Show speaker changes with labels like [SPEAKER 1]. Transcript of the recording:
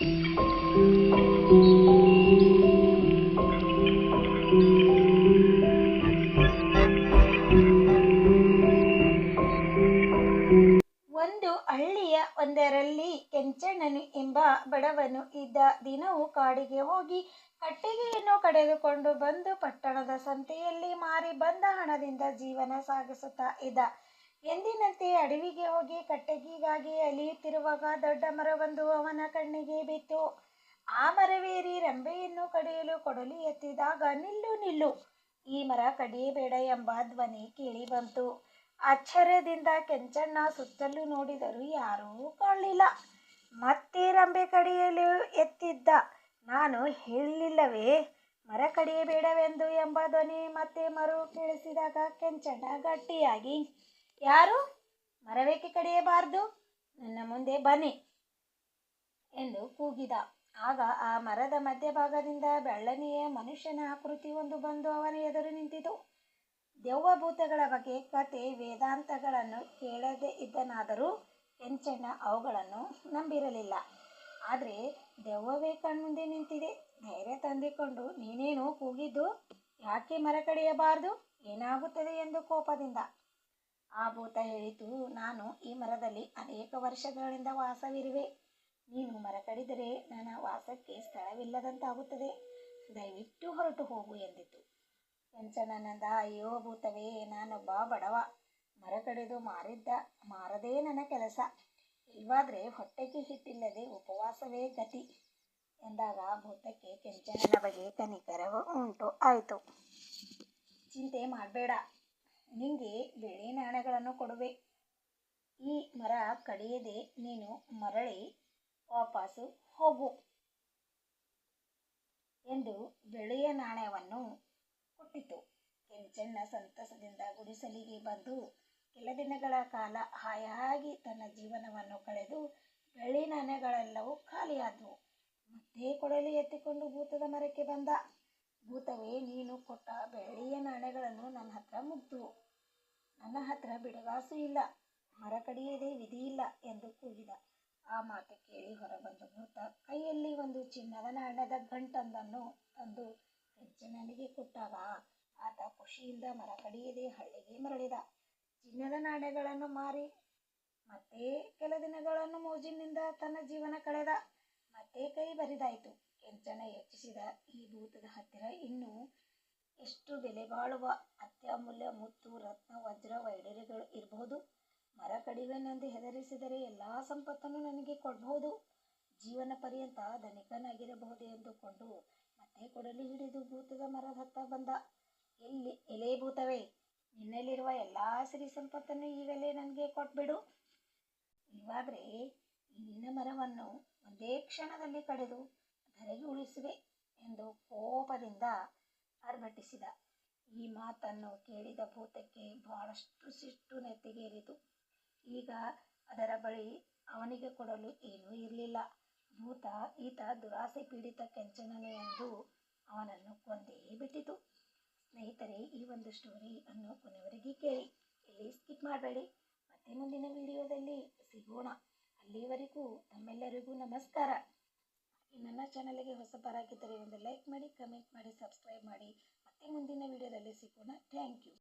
[SPEAKER 1] ಒಂದು ಹಳ್ಳಿಯ ಒಂದರಲ್ಲಿ ಕೆಂಚಣ್ಣನು ಎಂಬ ಬಡವನು ಇದ್ದ ದಿನವೂ ಕಾಡಿಗೆ ಹೋಗಿ ಕಟ್ಟಿಗೆಯನ್ನು ಕಡೆದುಕೊಂಡು ಬಂದು ಪಟ್ಟಣದ ಸಂತೆಯಲ್ಲಿ ಮಾರಿ ಬಂದ ಹಣದಿಂದ ಜೀವನ ಸಾಗಿಸುತ್ತಾ ಇದ್ದ. ಎಂದಿನಂತೆ ಅಡವಿಗೆ ಹೋಗಿ ಕಟ್ಟಿಗೆಗಾಗಿ ಅಲಿಯುತ್ತಿರುವಾಗ ದೊಡ್ಡ ಮರವೊಂದು ಅವನ ಕಣ್ಣಿಗೆ ಬಿತ್ತು. ಆ ಮರವೇರಿ ರೆಂಬೆಯನ್ನು ಕಡಿಯಲು ಕೊಡಲಿ ಎತ್ತಿದಾಗ ನಿಲ್ಲು ನಿಲ್ಲು. ಈ ಮರ ಕಡಿಯಬೇಡ ಎಂಬ ಧ್ವನಿ ಕೇಳಿ ಬಂತು. ಆಶ್ಚರ್ಯದಿಂದ ಕೆಂಚಣ್ಣ ಸುತ್ತಲೂ ನೋಡಿದರೂ ಯಾರೂ ಕಾಣಲಿಲ್ಲ. ಮತ್ತೆ ರಂಬೆ ಕಡಿಯಲು ಎತ್ತಿದ್ದ. ನಾನು ಹೇಳಲಿಲ್ಲವೇ, ಮರ ಕಡಿಯಬೇಡವೆಂದು ಎಂಬ ಧ್ವನಿ ಮತ್ತೆ ಮರು ಕೇಳಿಸಿದಾಗ ಕೆಂಚಣ್ಣ ಗಟ್ಟಿಯಾಗಿ ಯಾರು? ಮರವೇಕೆ ಕಡಿಯಬಾರದು? ನನ್ನ ಮುಂದೆ ಬನ್ನಿ ಎಂದು ಕೂಗಿದ. ಆಗ ಆ ಮರದ ಮಧ್ಯಭಾಗದಿಂದ ಬೆಳ್ಳನೆಯ ಮನುಷ್ಯನ ಆಕೃತಿ ಒಂದು ಬಂದು ಅವನ ಎದುರು ನಿಂತಿತು. ದೆವ್ವಭೂತಗಳ ಬಗ್ಗೆ ಕತೆ, ವೇದಾಂತಗಳನ್ನು ಕೇಳದೇ ಇದ್ದನಾದರೂ ಕೆಂಚಣ್ಣ ಅವುಗಳನ್ನು ನಂಬಿರಲಿಲ್ಲ. ಆದರೆ ದೆವ್ವವೇ ಕಣ್ಮುಂದೆ ನಿಂತಿದೆ. ಧೈರ್ಯ ತಂದಿಕೊಂಡು ನೀನೇನು ಕೂಗಿದ್ದು ಯಾಕೆ ಮರ ಕಡಿಯಬಾರದು? ಏನಾಗುತ್ತದೆ ಎಂದು ಕೋಪದಿಂದ. ಆ ಭೂತ ಹೇಳಿತು, ನಾನು ಈ ಮರದಲ್ಲಿ ಅನೇಕ ವರ್ಷಗಳಿಂದ ವಾಸವಿರುವೆ. ನೀನು ಮರ ಕಡಿದರೆ ನನ್ನ ವಾಸಕ್ಕೆ ಸ್ಥಳವಿಲ್ಲದಂತಾಗುತ್ತದೆ. ದಯವಿಟ್ಟು ಹೊರಟು ಹೋಗು ಎಂದಿತು. ಕೆಂಚಣ್ಣನಂದ ಅಯ್ಯೋ ಭೂತವೇ, ನಾನೊಬ್ಬ ಬಡವ. ಮರ ಕಡಿದು ಮಾರಿದ್ದ, ಮಾರದೇ ನನ್ನ ಕೆಲಸ. ಇಲ್ವಾದ್ರೆ ಹೊಟ್ಟೆಗೆ ಹಿಟ್ಟಿಲ್ಲದೆ ಉಪವಾಸವೇ ಗತಿ ಎಂದಾಗ ಭೂತಕ್ಕೆ ಕೆಂಚಣ್ಣನ ಬಗ್ಗೆ ಕನಿಕರವು ಉಂಟು, ಆಯಿತು. ಚಿಂತೆ ಮಾಡಬೇಡ. ನಿಂಗೆ ಬೆಳ್ಳಿ ನಾಣ್ಯಗಳನ್ನು ಕೊಡುವೆ. ಈ ಮರ ಕಡಿಯದೆ ನೀನು ಮರಳಿ ವಾಪಸ್ಸು ಹೋಗು ಎಂದು ಬೆಳೆಯ ನಾಣ್ಯವನ್ನು ಕೊಟ್ಟಿತು. ಕೆಂಚಣ್ಣ ಸಂತಸದಿಂದ ಗುಡಿಸಲಿಗೆ ಬಂದು ಕೆಲ ದಿನಗಳ ಕಾಲ ಹಾಯಾಗಿ ತನ್ನ ಜೀವನವನ್ನು ಕಳೆದು ಬೆಳ್ಳಿ ನಾಣ್ಯಗಳೆಲ್ಲವೂ ಖಾಲಿಯಾದವು. ಮತ್ತೆ ಕೊಡಲಿ ಎತ್ತಿಕೊಂಡು ಭೂತದ ಮರಕ್ಕೆ ಬಂದ. ಭೂತವೇ, ನೀನು ಕೊಟ್ಟ ಬೆಳ್ಳಿಯ ನಾಣ್ಯಗಳನ್ನು ನನ್ನ ಹತ್ರ ಮುಗ್ದು, ನನ್ನ ಹತ್ರ ಬಿಡವಾಸು ಇಲ್ಲ ಮರ ಕಡಿಯದೆ ವಿಧಿ ಇಲ್ಲ ಎಂದು ಕೂಗಿದ. ಆ ಮಾತು ಕೇಳಿ ಹೊರಬಂದ ಭೂತ ಕೈಯಲ್ಲಿ ಒಂದು ಚಿನ್ನದ ನಾಣ್ಯದ ಗಂಟೊಂದನ್ನು ತಂದು ಕೆಂಚಣ್ಣನಿಗೆ ಕೊಟ್ಟಾಗ ಆತ ಖುಷಿಯಿಂದ ಮರ ಕಡಿಯದೆ ಹಳ್ಳಿಗೆ ಮರಳಿದ. ಚಿನ್ನದ ನಾಣ್ಯಗಳನ್ನು ಮಾರಿ, ಮತ್ತೆ ಕೆಲ ದಿನಗಳನ್ನು ಮೋಜಿನಿಂದ ತನ್ನ ಜೀವನ ಕಳೆದ, ಮತ್ತೆ ಕೈ ಬರಿದಾಯಿತು. ಕೆಂಚಣ್ಣ ಯೋಚಿಸಿದ ಈ ಭೂತದ ಹತ್ತಿರ ಇನ್ನೂ ಎಷ್ಟು ಬೆಲೆ ಬಾಳುವ ಅತ್ಯಮೂಲ್ಯ ಮುತ್ತು, ರತ್ನ, ವಜ್ರ ವೈಡೂರ್ಯಗಳು ಇರಬಹುದು ಮರ ಕಡಿವೆನೆಂದು ಹೆದರಿಸಿದರೆ ಎಲ್ಲ ಸಂಪತ್ತನ್ನು ನನಗೆ ಕೊಡಬಹುದು ಜೀವನ ಪರ್ಯಂತ ಧನಿಕನಾಗಿರಬಹುದು ಎಂದುಕೊಂಡು ಮತ್ತೆ ಕೊಡಲಿ ಹಿಡಿದು ಭೂತದ ಮರದ ಹತ್ತ ಬಂದ. ಎಲ್ಲಿ, ಎಲೆ ಭೂತವೇ, ನಿನ್ನಲ್ಲಿರುವ ಎಲ್ಲ ಸಿರಿ ಸಂಪತ್ತನ್ನು ಈಗಲೇ ನನಗೆ ಕೊಟ್ಬಿಡು. ಇಲ್ವಾದ್ರೆ ಈ ನಿನ್ನ ಮರವನ್ನು ಒಂದೇ ಕ್ಷಣದಲ್ಲಿ ಕಡಿದು ಧರೆಗೆ ಉಳಿಸುವೆ ಎಂದು ಕೋಪದಿಂದ ಆರ್ಭಟಿಸಿದ. ಈ ಮಾತನ್ನು ಕೇಳಿದ ಭೂತಕ್ಕೆ ಬಹಳಷ್ಟು ಸಿಟ್ಟು ನೆತ್ತಿಗೇರಿತು. ಈಗ ಅದರ ಬಳಿ ಅವನಿಗೆ ಕೊಡಲು ಏನೂ ಇರಲಿಲ್ಲ. ಭೂತ, ಈತ ದುರಾಸೆ ಪೀಡಿತ ಕೆಂಚನನು ಎಂದು ಅವನನ್ನು ಕೊಂದೇ ಬಿಟ್ಟಿತು. ಸ್ನೇಹಿತರೆ, ಈ ಒಂದು ಸ್ಟೋರಿ ಅನ್ನು ಕೊನೆವರೆಗೆ ಕೇಳಿ. ಇಲ್ಲಿ ಸ್ಕಿಪ್ ಮಾಡಬೇಡಿ. ಮತ್ತೆ ಮುಂದಿನ ವಿಡಿಯೋದಲ್ಲಿ ಸಿಗೋಣ. ಅಲ್ಲಿವರೆಗೂ ತಮ್ಮೆಲ್ಲರಿಗೂ ನಮಸ್ಕಾರ. ಚಾನಲ್ಗೆ ಹೊಸಬರಾಗಿದ್ದರೆ ಒಂದು ಲೈಕ್ ಮಾಡಿ ಕಮೆಂಟ್ ಮಾಡಿ ಸಬ್ಸ್ಕ್ರೈಬ್ ಮಾಡಿ. ಮತ್ತೆ ಮುಂದಿನ ವಿಡಿಯೋದಲ್ಲಿ ಸಿಗೋಣ. Thank you